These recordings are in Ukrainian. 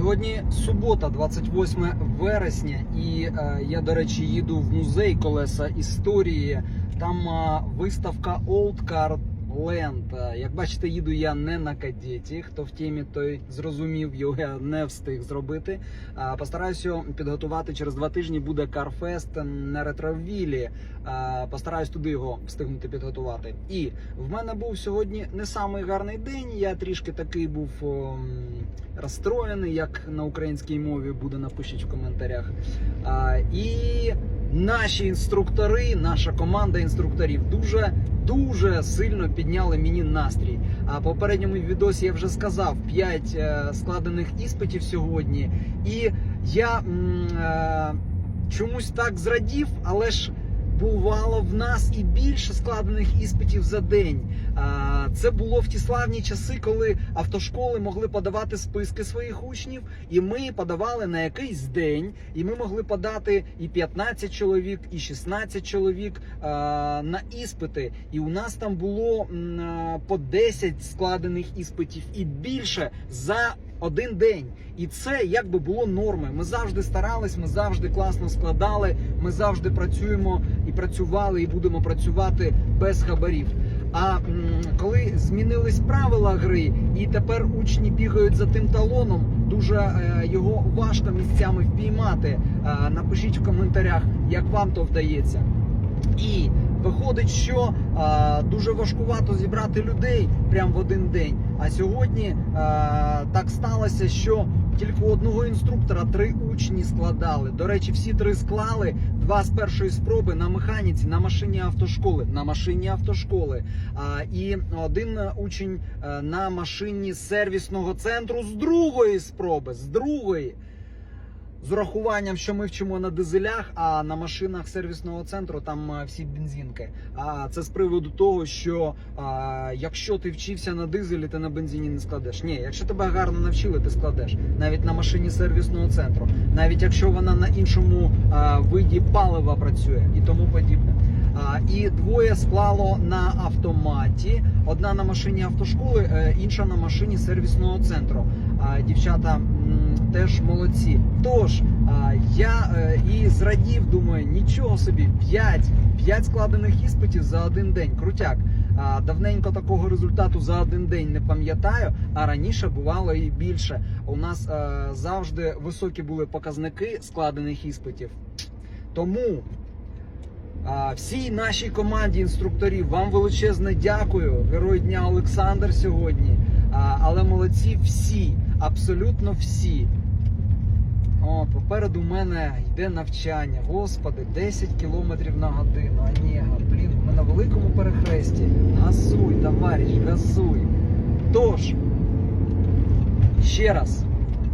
Сьогодні субота, 28 вересня, і е, я, до речі, їду в музей колеса історії. Там е, виставка Old Car Е, Як бачите, їду я не на кадеті. Хто в темі, той зрозумів, його я не встиг зробити. Постараюся підготувати через два тижні. Буде Карфест на ретровілі. Постараюсь туди його встигнути підготувати. І в мене був сьогодні не самий гарний день. Я трішки такий був розстроєний, як на українській мові буде напишіть в коментарях. І наші інструктори, наша команда інструкторів дуже дуже сильно підняли мені настрій. А попередньому відосі я вже сказав 5 складених іспитів сьогодні, і я м, е, чомусь так зрадів, але ж. Бувало в нас і більше складених іспитів за день. Це було в ті славні часи, коли автошколи могли подавати списки своїх учнів, і ми подавали на якийсь день, і ми могли подати і 15 чоловік, і 16 чоловік на іспити. І у нас там було по 10 складених іспитів і більше за один день. І це якби було нормою. Ми завжди старались, ми завжди класно складали, ми завжди працюємо і працювали, і будемо працювати без хабарів. А коли змінились правила гри, і тепер учні бігають за тим талоном, дуже е, його важко місцями впіймати. Напишіть в коментарях, як вам то вдається. І виходить, що дуже важкувато зібрати людей прямо в один день. А сьогодні е, так сталося, що тільки одного інструктора три учні складали. До речі, всі три склали. Два з першої спроби на механіці, на машині автошколи, на машині автошколи. А, і один учень е, на машині сервісного центру з другої спроби. З другої. З урахуванням, що ми вчимо на дизелях, а на машинах сервісного центру там е, всі бензинки. А це з приводу того, що а, якщо ти вчився на дизелі, ти на бензині не складеш. Ні, якщо тебе гарно навчили, ти складеш навіть на машині сервісного центру, навіть якщо вона на іншому а, виді палива працює і тому подібне. А, і двоє склало на автоматі. Одна на машині автошколи, е, інша на машині сервісного центру. А, дівчата теж молодці. Тож я е, і зрадів, думаю, нічого собі, 5, 5 складених іспитів за один день. Крутяк. Давненько такого результату за один день не пам'ятаю, а раніше бувало і більше. У нас е, завжди високі були показники складених іспитів. Тому всій нашій команді інструкторів вам величезне дякую. Герой дня Олександр сьогодні. Але молодці всі, абсолютно всі. О, попереду мене йде навчання. Господи, 10 кілометрів на годину. А ні, блін, ми на великому перехресті. Газуй, товариш, газуй. Тож, ще раз,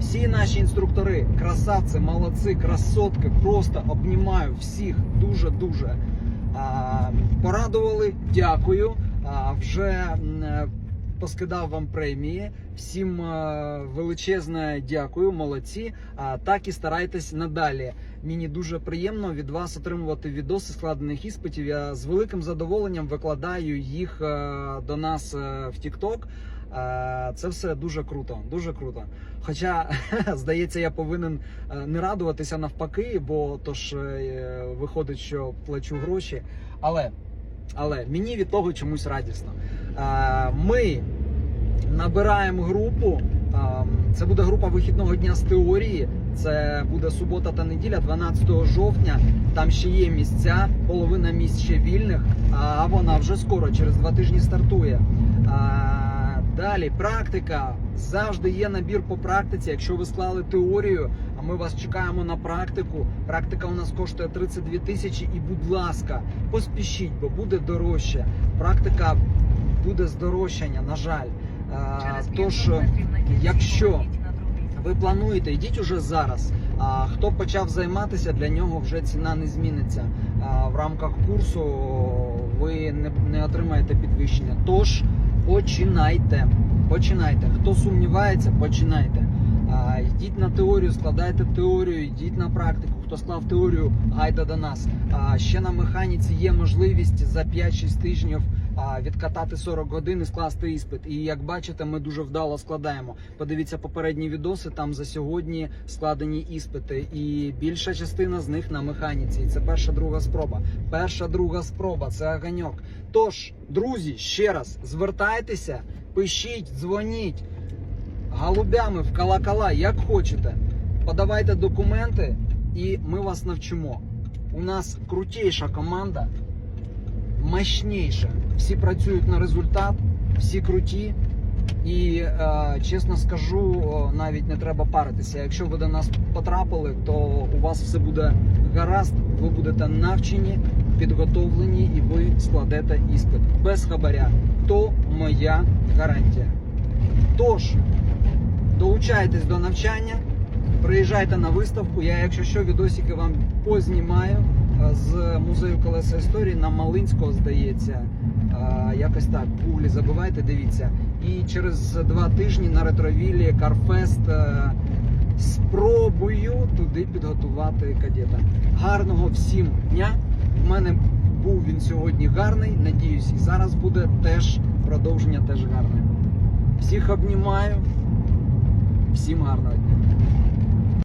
всі наші інструктори, красавці, молодці, красотки, просто обнімаю всіх дуже-дуже. Порадували, дякую. А, Вже поскидав вам премії. Всім е, величезне дякую, молодці. А так і старайтесь надалі. Мені дуже приємно від вас отримувати відоси складених іспитів. Я з великим задоволенням викладаю їх е, до нас е, в TikTok. Це все дуже круто, дуже круто. Хоча, здається, я повинен не радуватися навпаки, бо то ж е, виходить, що плачу гроші. Але, але мені від того чомусь радісно. Е, Ми набираємо групу. Ем, Це буде група вихідного дня з теорії. Це буде субота та неділя, 12 жовтня. Там ще є місця, половина місць ще вільних, а вона вже скоро, через два тижні стартує. Далі практика. Завжди є набір по практиці. Якщо ви склали теорію, а ми вас чекаємо на практику. Практика у нас коштує 32 тисячі. І, будь ласка, поспішіть, бо буде дорожче. Практика буде здорожчання, на жаль. А, Тож, якщо ви плануєте, йдіть уже зараз. А хто почав займатися, для нього вже ціна не зміниться. А, в рамках курсу ви не, не отримаєте підвищення. Тож починайте. Починайте. Хто сумнівається, починайте. Йдіть на теорію, складайте теорію, йдіть на практику. Хто склав теорію, гайда до нас. А ще на механіці є можливість за 5-6 тижнів відкатати 40 годин і скласти іспит. І як бачите, ми дуже вдало складаємо. Подивіться попередні відоси. Там за сьогодні складені іспити, і більша частина з них на механіці. І це перша друга спроба. Перша друга спроба це аганьок. Тож, друзі, ще раз звертайтеся, пишіть, дзвоніть голубями в колокола, як хочете. Подавайте документи, і ми вас навчимо. У нас крутейша команда, мощніша. Всі працюють на результат, всі круті. І е, чесно скажу, навіть не треба паритися. Якщо ви до нас потрапили, то у вас все буде гаразд, ви будете навчені, підготовлені і ви складете іспит без хабаря. То моя гарантія. Тож, долучайтесь до навчання, приїжджайте на виставку. Я, якщо що, відосики вам познімаю е, з музею колеса історії на Малинського, здається. Якось так. Гуглі забивайте, дивіться. І через два тижні на ретровілі Карфест е, спробую туди підготувати кадета. Гарного всім дня! У мене був він сьогодні гарний. Надіюсь, і зараз буде теж продовження теж гарне. Всіх обнімаю. Всім гарного дня.